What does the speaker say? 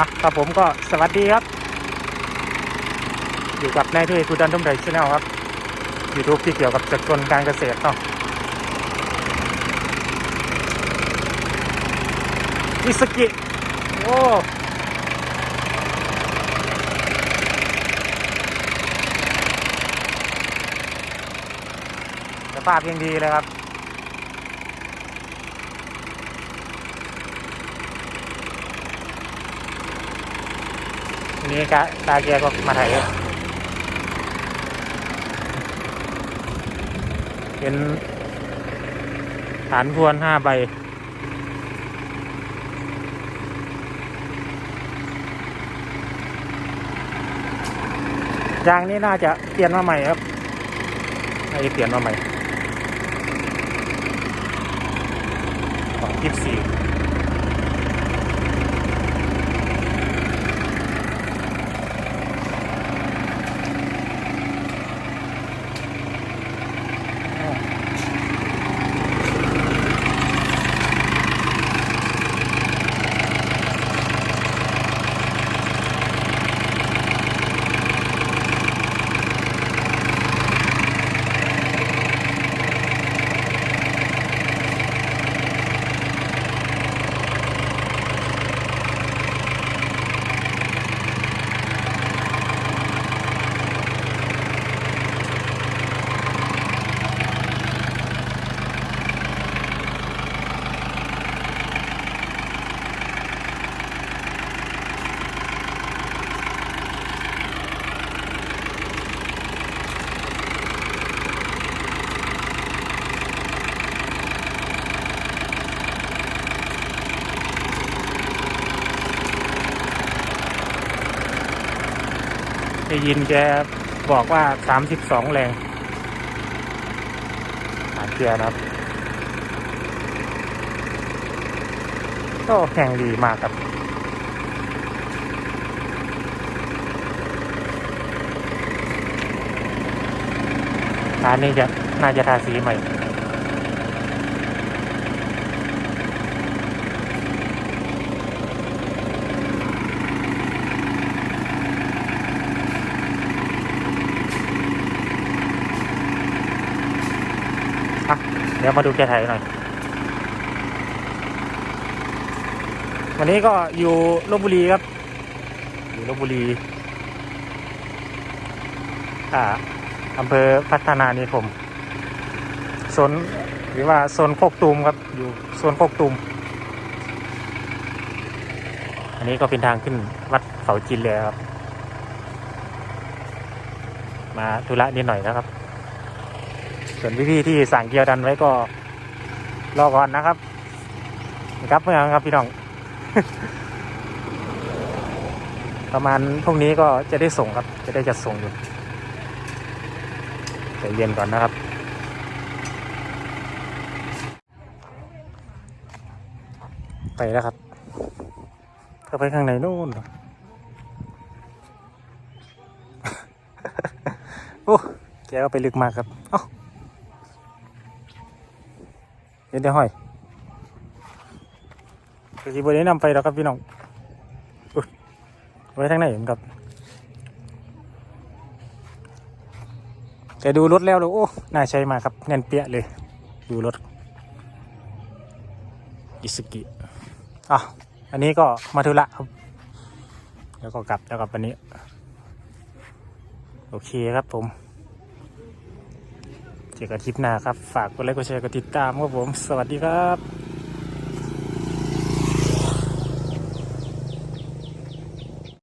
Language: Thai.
อะครับผมก็สวัสดีครับ อยู่กับนายทุยกูดันทุ่มไทยชแนลครับยูทูบที่เกี่ยวกับจักรนการเกษตรเนาะอิสกิโอ้สภาพยังดีเลยครับ นี้กาตาแกก็มาถ่ายเป็นฐานพวนห้าใบยางนี้น่าจะเปลี่ยนมาใหม่ครับน่าจะเปลี่ยนมาใหม่ของยี่สี่ ได้ยินแกบอกว่าสามสิบสองแรงฐานเกียร์นะครับ ก็แข่งดีมากครับฐานนี้จะน่าจะทาสีใหม่ เดี๋ยวมาดูแกไทยหน่อย วันนี้ก็อยู่ลบบุรีครับ อยู่ลบบุรี อ่าอำเภอพัฒนานิคมโซนหรือว่าโซนโคกตูมครับ อยู่โซนโคกตูม อันนี้ก็เป็นทางขึ้นวัดเขาจินเลยครับ มาธุระนิดหน่อยนะครับ ส่วนพี่ๆที่สั่งเกียวดันไว้ก็รอก่อนนะครับครับเมื่อครับพี่น้อง ประมาณพรุ่งนี้ก็จะได้ส่งครับ จะได้จัดส่งอยู่ใจเย็นก่อนนะครับ ไปแล้วครับเข้าไปข้างในนู่นโอ้แกก็ไปลึกมากครับ เอ้า เดี๋ยวห้อยคือสิบได้นำไปแล้วครับพี่น้องอุ๊ยไว้ทางไหนผมครับ แต่ดูรถแล้วเลยโอ้น่าใช้มากครับแน่นเปี้ยเลย ดูรถอิสกิอะอันนี้ก็มาธุระครับ แล้วก็กลับแล้วกลับวันนี้ โอเคครับผม จอกันคลิปหน้าครับ ฝากกดไลค์กดแชร์กดติดตามครับผม สวัสดีครับ